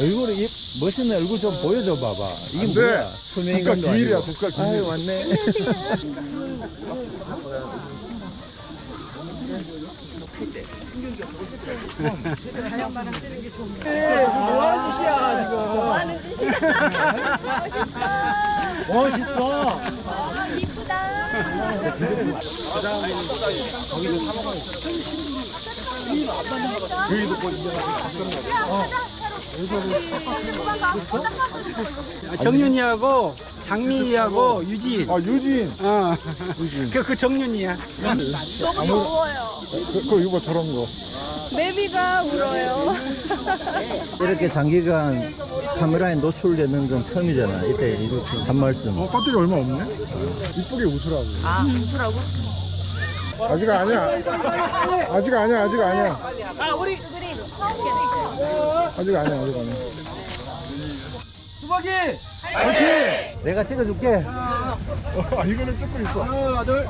얼굴이 이 멋있는 얼굴 좀 보여줘 봐봐. 이게 안 돼. 뭐야? 투명인간도 국가 기밀이야, 아니고. 국가 기밀. 아유 왔네. 멋있어. 정윤이하고 장미하고 유진. 아, 유진. 어. 그, 그 정윤이야. 너무 더워요. 그, 그 이거 저런 거. 매비가 울어요. 이렇게 장기간 카메라에 노출되는 건 처음이잖아. 이때 이렇게 한 말씀. 어, 배터리 얼마 없네? 이쁘게 웃으라고. 아, 웃으라고? 아직 아니야. 아직 아니야, 아직 아니야. 아, 우리 아직 아니야, 아직 아니야. 수박이! 내가 찍어줄게. 아, 이거는 찍고 있어. 하나, 둘.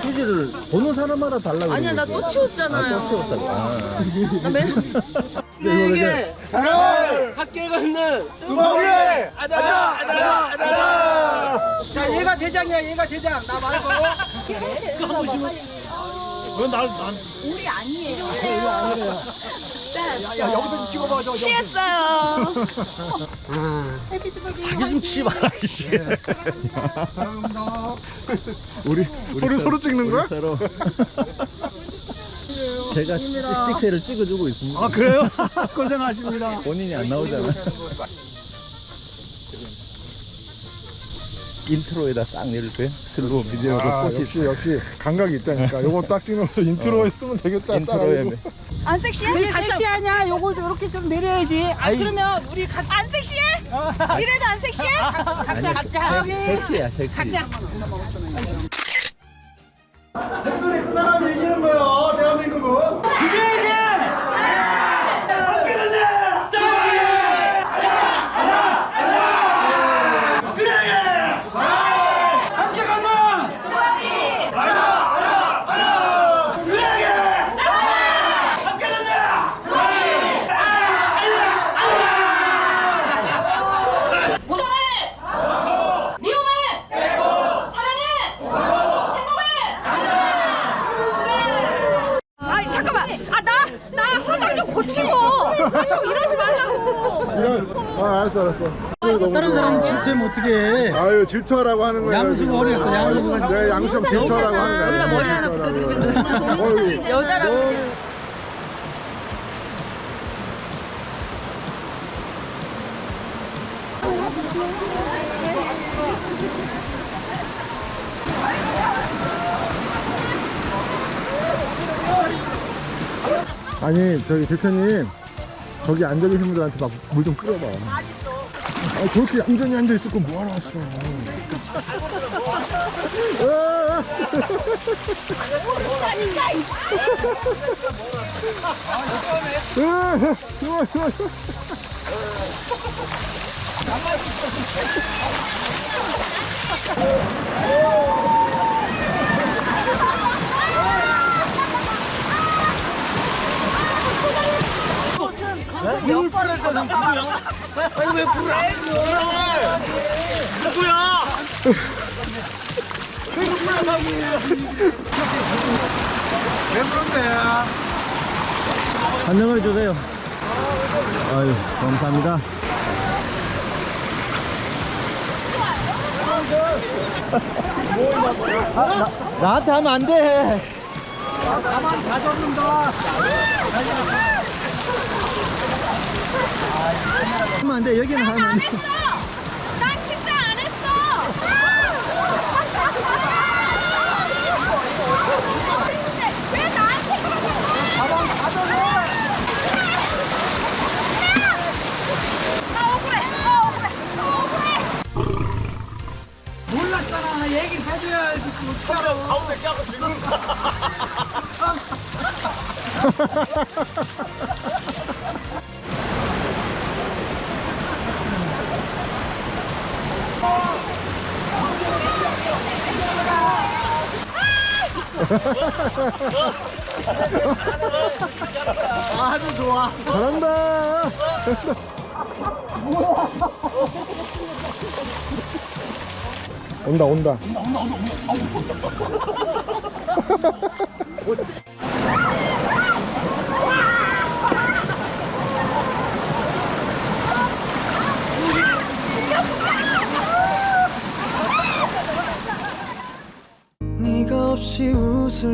휴지를 보는 사람마다 달라고. 아니야, 나 또 치웠잖아요. 또 치웠다고. 아. 나 맨, 내게 사랑을 학교에 가는 수박이! 아자! 아자! 아자! 자, 얘가 대장이야, 얘가 대장. 나 말고. 우리 아니에요. 취했어요. 사진 치지 마라, 이씨. 우리, 우리 서로 찍는 거야? 서로. 제가 스틱셀을 찍어주고 있습니다. 아, 그래요? 고생하십니다. 본인이 안 나오잖아. 인트로에다 딱 내릴까요? 슬로우 비디오로 아, 꽃이 역시, 역시 감각이 있다니까. 요거 딱 찍으면서 인트로에 쓰면 되겠다. 인트로에 딱안 섹시해? 섹시하냐? 요거 이렇게 좀 내려야지. 아, 그러면 우리 각안 섹시해? 이래도 안 섹시해? 아니야, 각자. 색- 섹시야, 섹시. 댓글이 그 사람 얘기하는 거예요, 대한민국은. 함께 간다! 도전해! 미움해! 사랑해! 행복해! 아니 잠깐만 아 나 나 화장 좀 고치고 아, 좀 이러지 말라고 이런, 아, 알았어, 알았어. 다른 사람 질투하면 어떡해. 아유, 질투하라고 하는 거예요. 양수가 있어, 양수가. 아, 네, 양수형 질투하라고 하는 거야. 여기다 머리 하나 붙여드리면. 여자라고. 아니 저기 대표님 저기 앉아 계신 분들한테 막 물 좀 끓여봐. 아 저렇게 얌전히 앉아 있을 건 뭐하러 왔어? 으아! 좋아. 한명을 주세요. 아유, 감사합니다. 아, 나, 나한테 하면 안 돼. 나만 가져온다. 하면 안 돼. 여기는 하면 안 돼. 했어 난 진짜 안 했어 근데 왜 나한테 그러는 거야 가방 가져줘 나 억울해 나 억울해 나 억울해 몰랐잖아. 얘기를 해줘야지. 가운데 껴서 지금. 아주 좋아. 잘한다. 온다 온다. 네가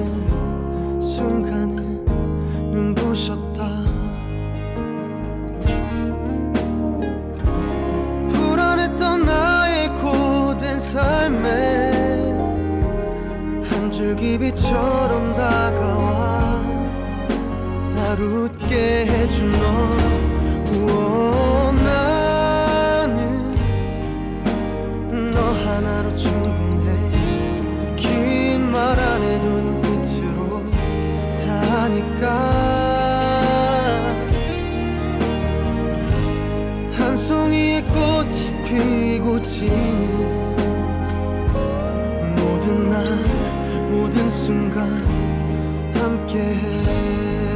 모든 순간은 눈부셨다. 불안했던 나의 고된 삶에 한 줄기비처럼 다가와 날 웃게 해준 너. 우와, 나는 너 하나로 충분해 지는 모든 날 모든 순간 함께해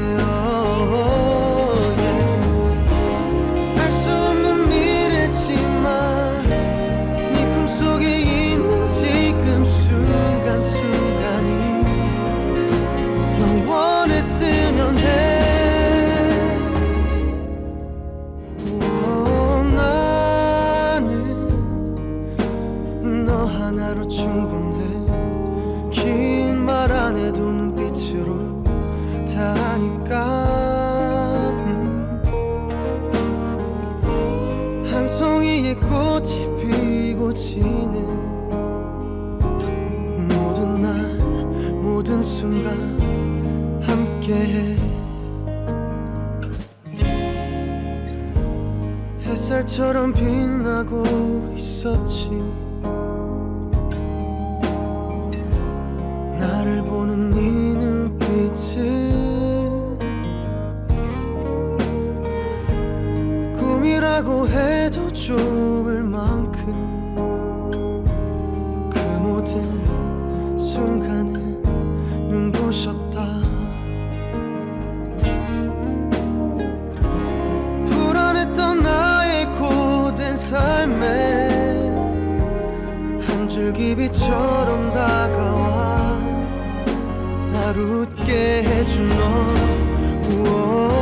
꽃이 피고 지는 모든 날 모든 순간 함께해. 햇살처럼 빛나고 있었지 좁을 만큼 그 모든 순간은 눈부셨다. 불안했던 나의 고된 삶에 한 줄기비처럼 다가와 날 웃게 해준 너. 우와,